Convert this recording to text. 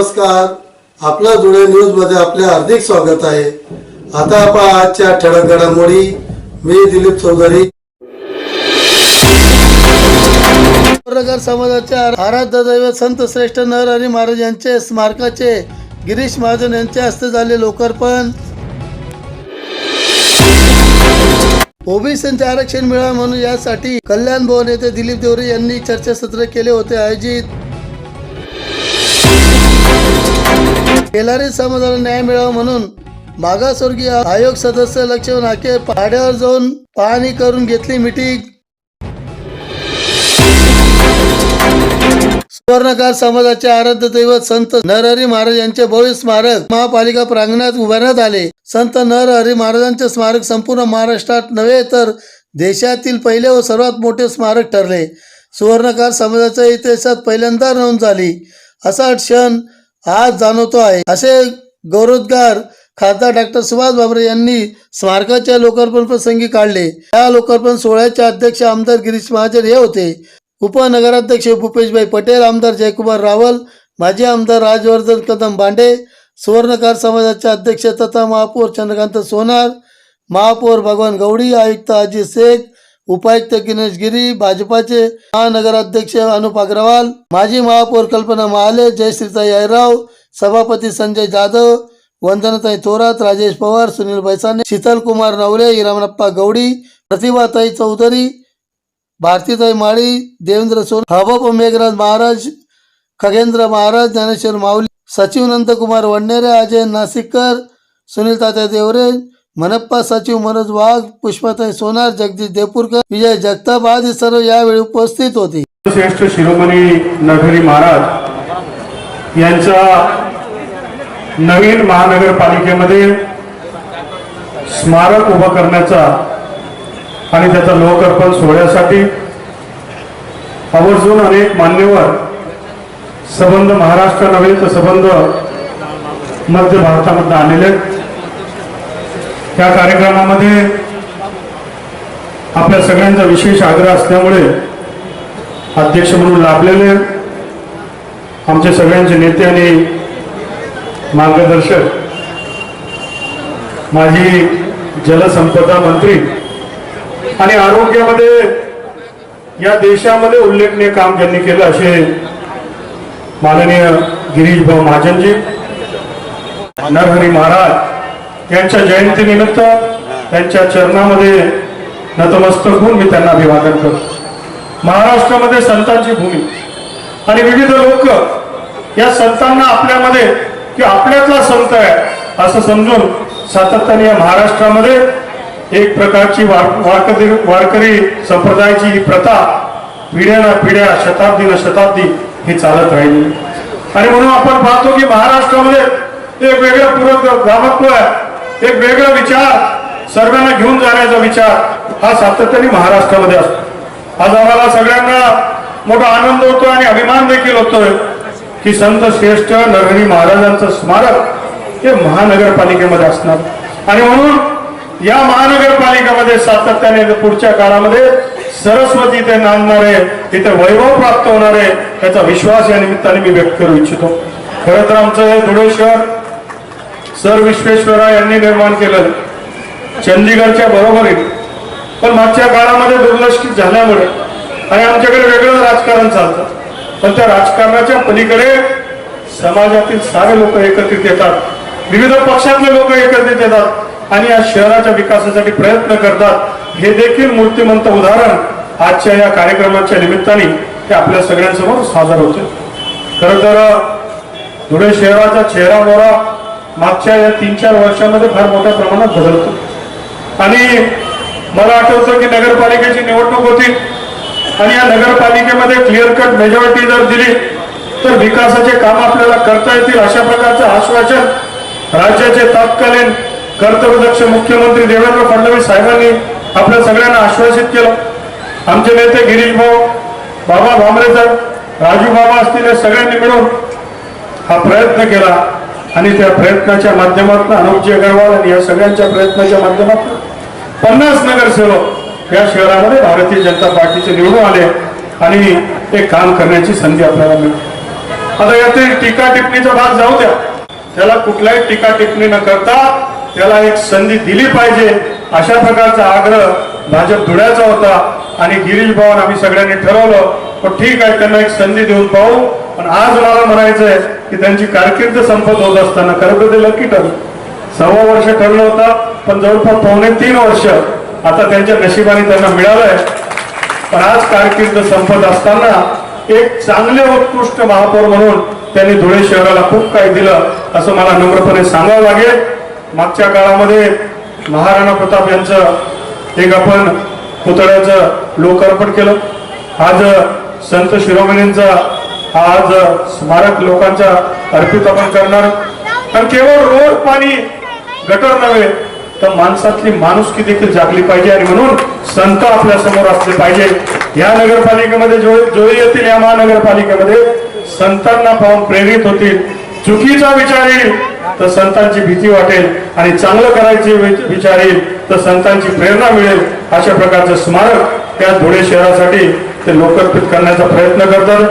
नमस्कार. आपला जुळे न्यूजमध्ये आपले हार्दिक स्वागत आहे. आता आपण आजच्या ठळक घडामोडी. मी दिलीप चौधरी. नगर समाजाच्या आराध्य दैवत संत श्रेष्ठ नर आणि महाराज यांचे स्मारकाचे गिरीश महाजन यांच्या हस्ते झाले लोकार्पण. ओबीसीचे आरक्षण मिळावं म्हणून यासाठी कल्याण भवन येथे दिलीप देवरे यांनी चर्चासत्र केले होते आयोजित. बेलारी समाजाला न्याय मिळावा म्हणून मागासवर्गीय आयोग सदस्य लक्ष्मण हाके पाड्यावर जाऊन पाहणी करून घेतली मिटिंग. सुवर्णकार समाजाचे आराध्य दैवत संत नरहरी महाराज यांचे भव्य स्मारक महापालिका प्रांगणात उभारण्यात आले. संत नरहरी महाराजांचे स्मारक संपूर्ण महाराष्ट्रात नव्हे तर देशातील पहिले व सर्वात मोठे स्मारक ठरले. सुवर्णकार समाजाच्या इतिहासात पहिल्यांदा नोंद झाली. असा क्षण आज जाणवतो आहे असे गौरवोद्गार खासदार डॉक्टर सुभाष बाबरे यांनी स्मारकाच्या लोकार्पण प्रसंगी काढले. या लोकार्पण सोहळ्याचे अध्यक्ष आमदार गिरीश महाजन हे होते. उपनगराध्यक्ष भूपेशभाई पटेल आमदार जयकुमार रावल माजी आमदार राजवर्धन कदम बांडे सुवर्णकार समाजाचे अध्यक्ष तथा महापौर चंद्रकांत सोनार महापौर भगवान गवडी आयुक्त अजित शेख उपायुक्त गणेश गिरी भाजपाचे महानगराध्यक्ष अनुप अग्रवाल माजी महापौर कल्पना महाले जयश्रीताई यायराव सभापती संजय जाधव वंदनाताई थोरात राजेश पवार सुनील बैसाने शीतल कुमार नवले इरामनप्पा गौडी प्रतिभाताई चौधरी भारतीताई माळी देवेंद्र सोन हबप मेघराज महाराज खगेंद्र महाराज ज्ञानेश्वर माऊली सचिव नंदकुमार वडनेरे अजय नासिककर सुनील तात्या देवरे मनप्पा सचिव मनोज वाघ पुष्पाताई सोनार जगदीश देपूरकर विजय जगताप आदी सर्व यावेळी उपस्थित होते श्रेष्ठ शिरोमणी नगरी महाराज यांचा नवीन महानगरपालिकेमध्ये स्मारक उभं करण्याचा आणि त्याचा लोकार्पण सोहळ्यासाठी आवर्जून अनेक मान्यवर संबंध महाराष्ट्र नव्हे तर संबंध मध्य भारतामध्ये आलेले आहेत. त्या कार्यक्रमामध्ये आपल्या सगळ्यांचा विशेष आग्रह असल्यामुळे अध्यक्ष म्हणून लाभलेले आमचे सगळ्यांचे नेते आणि मार्गदर्शक माजी जलसंपदा मंत्री आणि आरोग्यामध्ये या देशामध्ये उल्लेखनीय काम ज्यांनी केलं असे माननीय गिरीश भाऊ महाजनजी नरहरी महाराज यांच्या जयंतीनिमित्त त्यांच्या चरणामध्ये नतमस्तक होऊन मी त्यांना अभिवादन करतो. महाराष्ट्रामध्ये संतांची भूमी आणि विविध लोक या संतांना आपल्यामध्ये की आपल्यातला संत आहे असं समजून सातत्याने या महाराष्ट्रामध्ये एक प्रकारची वारकरी वारकरी संप्रदायाची ही प्रथा पिढ्याना पिढ्या शताब्दी न शताब्दी ही चालत राहिली. आणि म्हणून आपण पाहतो की महाराष्ट्रामध्ये एक वेगळं पूरक गावत्व आहे. एक वेगळा विचार सर्वांना घेऊन जाण्याचा विचार हा सातत्याने महाराष्ट्रामध्ये असतो. आज आम्हाला सगळ्यांना मोठा आनंद होतो आणि अभिमान देखील होतोय की संत श्रेष्ठ नरहरी महाराजांचं स्मारक हे महानगरपालिकेमध्ये असणार. आणि म्हणून या महानगरपालिकेमध्ये सातत्याने पुढच्या काळामध्ये सरस्वती ते नांदणार आहे तिथे वैभव प्राप्त होणार आहे याचा विश्वास या निमित्ताने मी व्यक्त करू इच्छितो. खरं तर आमचं हे धुळे शहर सर विश्वेश्वरा यांनी निर्माण केलं. चंदीगडच्या बरोबरीत. पण मागच्या काळामध्ये दुर्लक्षित झाल्यामुळे आणि आमच्याकडे वेगळं राजकारण चालतं. पण त्या राजकारणाच्या पलीकडे समाजातील सारे लोक एकत्रित येतात. विविध पक्षातले लोक एकत्रित येतात आणि या शहराच्या विकासासाठी प्रयत्न करतात. हे देखील मूर्तिमंत उदाहरण आजच्या या कार्यक्रमाच्या निमित्ताने हे आपल्या सगळ्यांसमोर सादर होते खरं तर धुळे शहराचा चेहरा मोहरा मागच्या या तीन चार वर्षामध्ये फार मोठ्या प्रमाणात बदलतो आणि मला आठवतं की नगरपालिकेची निवडणूक होती आणि या नगरपालिकेमध्ये क्लिअर कट मेजॉरिटी जर दिली तर विकासाचे काम आपल्याला करता येतील अशा प्रकारचं आश्वासन राज्याचे तत्कालीन कर्तव्यदक्ष मुख्यमंत्री देवेंद्र फडणवीस साहेबांनी आपल्या सगळ्यांना आश्वासित केलं. आमचे नेते गिरीश भाऊ बाबा भांबरे साहेब राजू बाबा असतील सगळ्यांनी मिळून हा प्रयत्न केला. आणि त्या प्रयत्नाच्या माध्यमातून अनुपजी अगरवाल आणि या सगळ्यांच्या प्रयत्नाच्या माध्यमातून पन्नास नगरसेवक या शहरामध्ये भारतीय जनता पार्टीचे निवडून आले आणि ते काम करण्याची संधी आपल्याला मिळते. आता यातील टीका टिप्पणीचा भाग जाऊ द्या. त्याला कुठलाही टीका टिप्पणी न करता त्याला एक संधी दिली पाहिजे अशा प्रकारचा आग्रह भाजप धुळ्याचा होता आणि गिरीश भवन आम्ही सगळ्यांनी ठरवलं पण ठीक आहे त्यांना एक संधी देऊन पाहू. पण आज मला म्हणायचं आहे की त्यांची कारकीर्द संपत होत असताना खरं तर ते लकी ठरलं सव्वा वर्ष ठरलं होतं पण जवळपास पावणे तीन वर्ष आता त्यांच्या नशिबाने त्यांना मिळालंय. पण आज कारकीर्द संपत असताना एक चांगले उत्कृष्ट महापौर म्हणून त्यांनी धुळे शहराला खूप काही दिलं असं मला नम्रपणे सांगावं लागेल. मागच्या काळामध्ये महाराणा प्रताप यांचं एक आपण पुतळ्याचं लोकार्पण केलं. आज संत शिरोमणींचा हा आज स्मारक लोकांच्या अर्पित आपण करणार. तर केवळ रोड पाणी गटर नव्हे तर माणसातली माणुसकी देखील जागली पाहिजे आणि म्हणून संत आपल्यासमोर असले पाहिजे. या नगरपालिकेमध्ये जो जोही येतील या महानगरपालिकेमध्ये संतांना पाहून प्रेरित होतील. चुकीचा विचार येईल तर संतांची भीती वाटेल. आणि चांगलं करायचे वि- विचार येईल तर संतांची प्रेरणा मिळेल. अशा प्रकारचं स्मारक त्या धुळे शहरासाठी ते लोकार्पित करण्याचा प्रयत्न करतात.